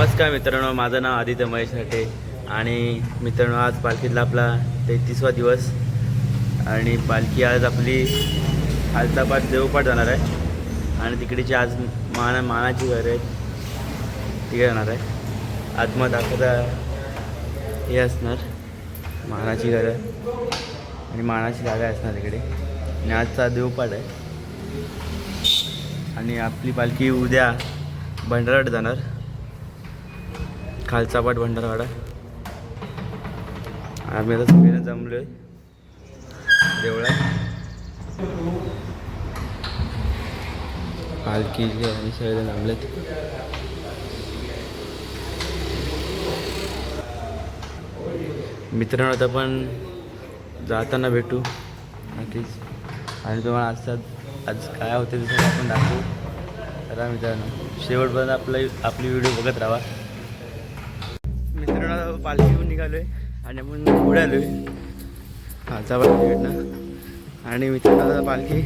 नमस्कार मित्रांनो माझं नाव आदित्य महेश हटे आणि मित्रांनो आज पालखीतला आपला तेहतीसवा दिवस आणि पालखी आज आपली खालतापाठ देवपाठ जाणार आहे आणि तिकडची आज माना मानाची घर आहे. तिकडे जाणार आहे. आत्मा दाखवता हे असणार. मानाची घरं आणि मानाची जागा असणार तिकडे. आणि आजचा देवपाठ आहे. आणि आपली पालखी उद्या भंडारात जाणार. खालचा पाठ भंडारवाडा आम्ही आता सगळेजण जमलो आहे देवळात पालखी आणि सगळे जमलेत. मित्रांनो आता पण जाताना भेटू. नक्कीच. आणि तुम्हाला आजचा आज काय होते ते आपण दाखवू. चला मित्रांनो शेवटपर्यंत आपलं आपली व्हिडिओ बघत राहा. पालखी घेऊन निघालो आहे आणि आपण पुढे आलो आहे खालचा ना आणि मित्रांनो आता पालखी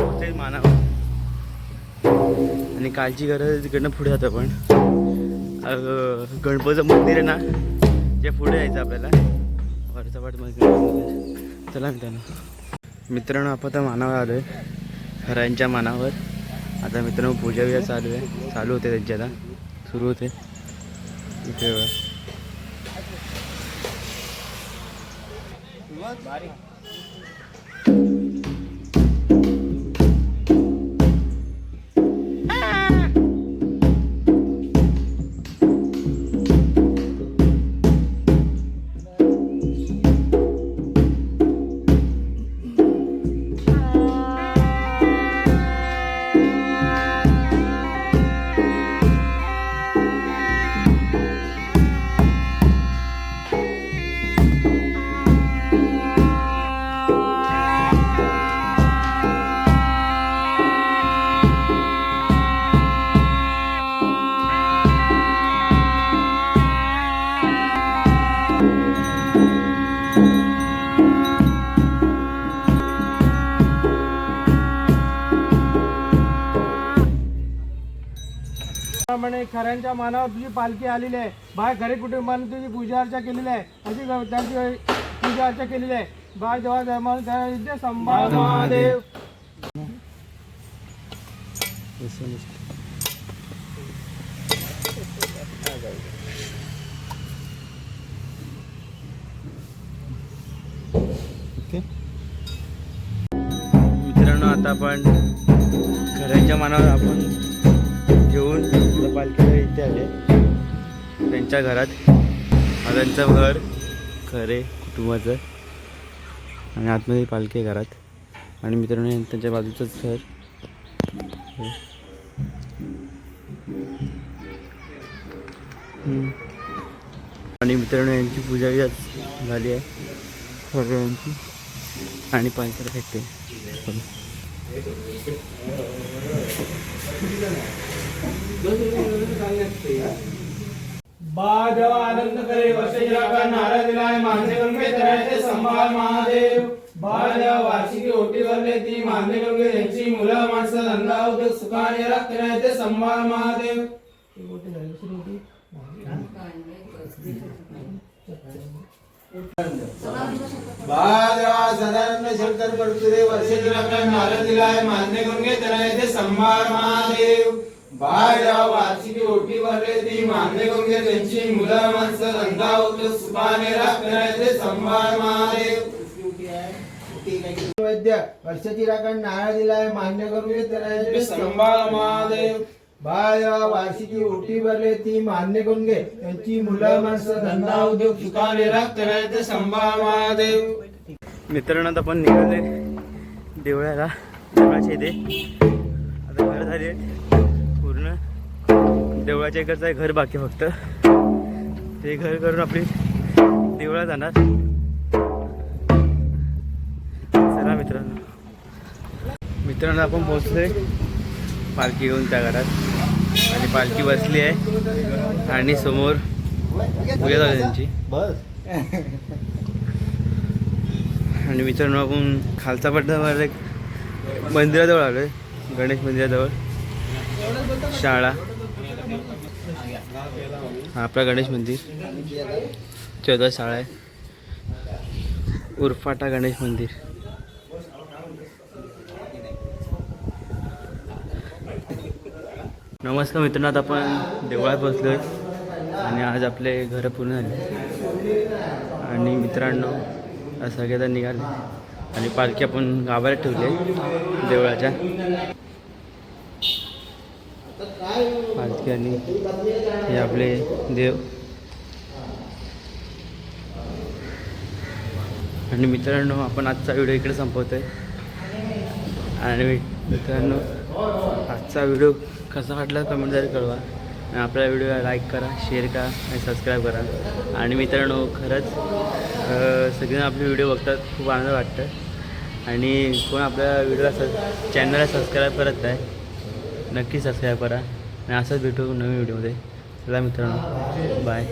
होते मानावं आणि कालची गरज तिकडनं पुढे जातो आपण गणपतीचं मंदिर आहे ना ते पुढे यायचं आपल्याला. वरचा वाट मंदिर चला मित्रांनो. मित्रांनो आपण आता मानावर आलो आहे खऱ्यांच्या मानावर. आता मित्रांनो पूजा बिजा चालू आहे. चालू होते त्यांच्या आता. सुरू होते. इथे What? Body. त्याप्रमाणे खऱ्यांच्या मानावर तुझी पालखी आलेली आहे. बाय घरी कुटुंबाने तुझी पूजा अर्चा केलेली आहे. अशी त्यांची पूजा अर्चा केलेली आहे. बाय देवा धर्माने संभाळ महादेव. मित्रांनो आता आपण खऱ्यांच्या मानावर आपण घेऊन पालखीला इथे आले. त्यांच्या घरात हा त्यांचं घर खरे कुटुंबाचं. आणि आतमध्ये पालखी आहे घरात. आणि मित्रांनो त्यांच्या बाजूचंच घर. आणि मित्रांनो यांची पूजा झाली आहे. सगळ्यांची यांची आणि पालखीला भेटते. बाय आनंद करे वर्षेला का नारा दिलाय मान्य गंगे तरायचे संभाळ महादेव. बाय वार्षिकी ओटी भरले ती मान्य गंगे घे त्यांची मुलं माणसं धंदा उद्योग सुखाने राखण्याचे संभाळ महादेव. बाळा सदानंद शंकर परतुरे वर्षाची रक्कम नारळ दिलाय मान्य गंगे तरायचे संभाळ महादेव. बाळा वार्षिकी ओटी भरले ती मान्य करून घे त्यांची. मुलं माणसं धंदा संभाळ महादेव. वैद्य वर्षाची राखण नारळ दिलाय मान्य करून संभाळ महादेव. वार्षिकी ओटी भरले ती मान्य करून घे त्यांची. मुलं माणसं धंदा उद्योग सुखाने राखण्याचे संभाळ महादेव. मित्रांनो आता आपण निघाले देवळाला. देवळाच्या इथे. आता घर झाली देवळाच्या इकडचं आहे घर बाकी फक्त. ते घर करून आपली देवळा जाणार. चला मित्रांनो. मित्रांनो आपण पोहोचलोय पालखी घेऊन त्या घरात. आणि पालखी बसली आहे. आणि समोर पूजा झाली त्यांची. आणि मित्रांनो आपण खालचा पड्डावर एक मंदिराजवळ आलो आहे गणेश मंदिराजवळ. शाळा. हा आपला गणेश मंदिर. चौदा शाळा आहे. उरफाटा गणेश मंदिर. नमस्कार मित्रांनो आपण देवळात बसलोय. आणि आज आपले घरं पूर्ण झाले. आणि मित्रांनो आज सगळेजण निघाले. आणि पालखी आपण गावाला ठेवली आहे देवळाच्या. पालखी हे आपले देव. आणि मित्रांनो आपण आजचा व्हिडिओ इकडे संपवतो आहे आणि मित्रांनो आजचा व्हिडिओ कसा वाटला कमेंटद्वारे कळवा. आणि आपला व्हिडिओ लाईक करा शेअर करा आणि सबस्क्राईब करा. आणि मित्रांनो खरंच सगळेजण आपले व्हिडिओ बघतात खूप आनंद वाटतं. आणि कोण आपल्या व्हिडिओला स चॅनलला सबस्क्राईब करत आहे नक्की सबस्क्राईब करा. आणि असंच भेटू नवीन व्हिडिओमध्ये चला मित्रांनो बाय